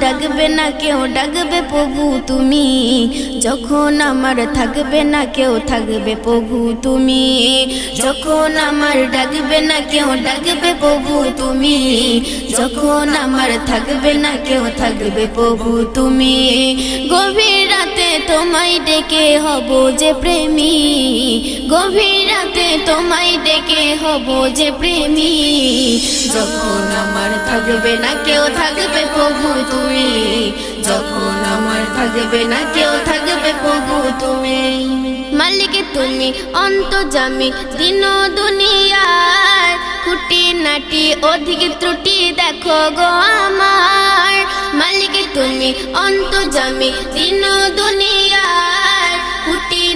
ডাকবে না কেউ ডাকবে প্রভু তুমি। যখন আমার থাকবে না কেউ থাকবে প্রভু তুমি। যখন আমার ডাকবে না কেউ ডাকবে প্রভু তুমি। যখন আমার থাকবে না কেউ থাকবে প্রভু তুমি। গভীর রাতে তোমায় ডেকে হব যে প্রেমী। গভীর রাতে তোমায় ডেকে হব যে প্রেমী। যখন আমার থাকবে না কেউ থাকবে প্রভু তুমি। যখন আমার থাকবে না কেউ থাকবে প্রভু তুমি। মালিক তুমি অন্তজামি দিন দুনিয়ার খুঁটি নাটি অধিক ত্রুটি দেখো গো আমার। মালিক তুমি অন্তজামি দিন দুনিয়ার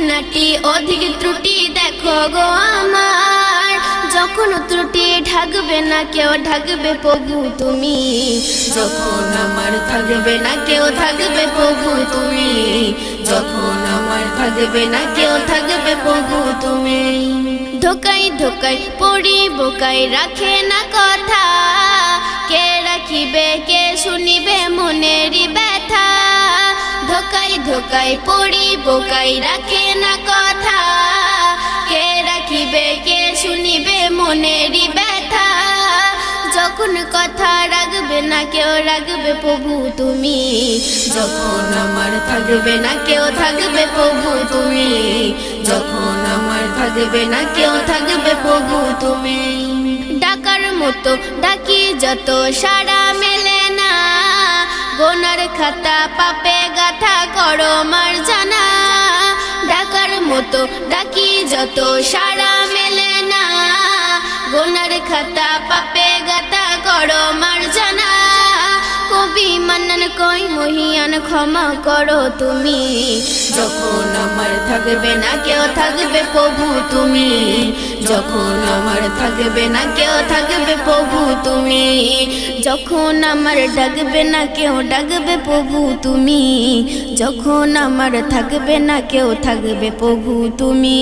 নাটি অধিক ত্রুটি দেখো গো আমার। যখন ত্রুটি ঢাকবে না কেউ ঢাকবে প্রভু তুমি। যখন আমার থাকবে না কেউ থাকবে প্রভু তুমি। যখন আমার থাকবে না কেউ থাকবে প্রভু তুমি। ধোকাই ধোকাই পড়ি বোকাই রাখে না কথা। কে রাখিবে, কে শুনিবে মনেরই ব্যথা। ধোকাই পড়ি বোকাই রাখে না কথা। কে রাখিবে, কে শুনিবে, মনেরই ব্যথা। যখন কথা রাখবে না কেউ রাখবে প্রভু তুমি। যখন আমার থাকবে না কেউ থাকবে, প্রভু তুমি। যখন আমার থাকবে না কেউ থাকবে, প্রভু তুমি। ডাকার মতো ডাকি যত সারা মেলে। গোনার খাতা, পাপে গাথা করো মার জানা। ডাকার মতো ডাকি যত, সারা মেলে না। গোনার খাতা, পাপে গাথা করো মার জানা। কবি মান্নান কই মহিয়ান, ক্ষমা করো তুমি। যখন আমার থাকবে না কেউ থাকবে প্রভু তুমি। যখন আমার থাকবে না কেউ থাকবে তুমি। যখন আমার ডাকবে না কেউ ডাকবে প্রভু তুমি। যখন আমার থাকবে না কেউ থাকবে প্রভু তুমি।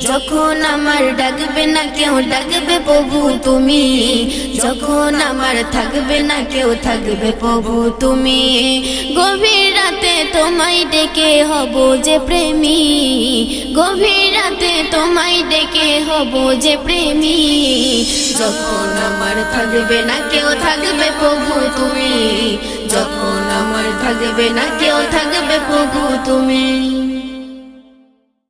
যখন আমার ডাকবে না কেউ ডাকবে প্রভু তুমি। যখন আমার থাকবে না কেউ থাকবে প্রভু তুমি। গভীর রাতে তোমায় ডেকে হব যে প্রেমী। গভীর রাতে তোমায় ডেকে হব যে প্রেমী। যখন আমার থাকবে না কেউ থাকবে প্রভু তুমি। যখন আমার থাকবে না কেউ থাকবে প্রভু তুমি।